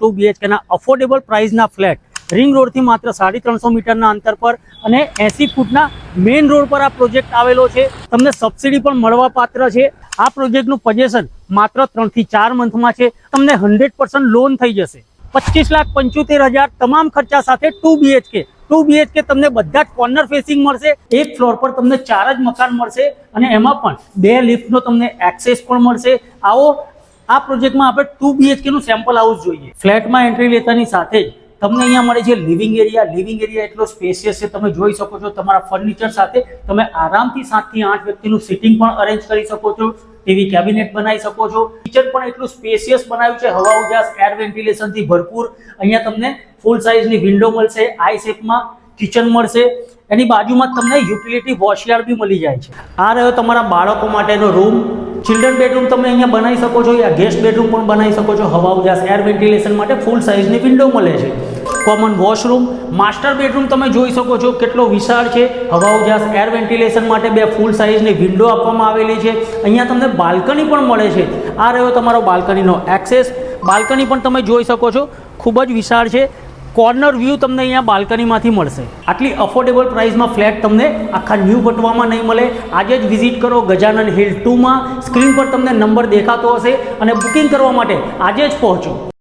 Two બીએચકેના affordable પ્રાઇસના flat ring રોડથી માત્ર સાડી ત્રણસો મીટરના અંતર પર અને એંસી ફૂટના મેઇન રોડ પર આ પ્રોજેક્ટ આવેલો છે. તમને સબસિડી પણ મળવા પાત્ર છે. આ પ્રોજેક્ટનું પજેશન માત્ર ત્રણથી ચાર મંથમાં છે. તમને હંડ્રેડ લોન થઈ જશે. પચીસ લાખ પંચોતેર હજાર તમામ ખર્ચા સાથે ટુ બીએચકે ટુ બીએચકે તમને બધા જ કોર્નર ફેસિંગ મળશે. એક ફ્લોર પર તમને ચાર જ મકાન મળશે અને એમાં પણ બે લિફ્ટનો તમને એક્સેસ પણ મળશે. આવો આ પ્રોજેક્ટમાં આપણે ટુ બીએચકેનું સેમ્પલ હાઉસ જોઈએ. ફ્લેટમાં એન્ટ્રી લેતાની સાથે જ તમને અહીંયા મળે છે લિવિંગ એરિયા લિવિંગ એરિયા એટલો સ્પેશિયસ છે, તમે જોઈ શકો છો તમારા ફર્નિચર સાથે તમે આરામથી સાતથી આઠ વ્યક્તિનું સિટિંગ પણ અરેન્જ કરી શકો છો, ટીવી કેબિનેટ બનાવી શકો છો. કિચન પણ એટલું સ્પેશિયસ બનાવ્યું છે હવા ઉજાસ એર વેન્ટિલેશનથી ભરપૂર. અહીંયા તમને ફૂલ સાઇઝની વિન્ડો મળશે આઈ શેપમાં કિચન મળશે. એની બાજુમાં તમને યુટિલિટી વોશયાર્ડ બી મળી જાય છે. આ રહ્યો તમારા બાળકો માટેનો રૂમ ચિલ્ડ્રન બેડરૂમ તમે અહીંયા બનાવી શકો છો યા ગેસ્ટ બેડરૂમ પણ બનાવી શકો છો. હવા ઉજાસ એર વેન્ટિલેશન માટે ફૂલ સાઇઝની વિન્ડો મળે છે. કોમન વોશરૂમ માસ્ટર બેડરૂમ તમે જોઈ શકો છો કેટલો વિશાળ છે. હવા ઉજાસ એર વેન્ટિલેશન માટે બે ફૂલ સાઇઝની વિન્ડો આપવામાં આવેલી છે. અહીંયા તમને બાલ્કની પણ મળે છે. આ રહ્યો તમારો બાલ્કનીનો એક્સેસ બાલ્કની પણ તમે જોઈ શકો છો. ખૂબ જ વિશાળ છે. કોર્નર વ્યૂ તમને અહીંયા બાલ્કનીમાંથી મળશે. આટલી અફોર્ડેબલ પ્રાઇસમાં ફ્લેટ તમને આખા ન્યૂ પટવામાં નહીં મળે. આજે જ વિઝિટ કરો ગજાનન હિલ ટુમાં. સ્ક્રીન પર તમને નંબર દેખાતો હશે અને બુકિંગ કરવા માટે આજે જ પહોંચો.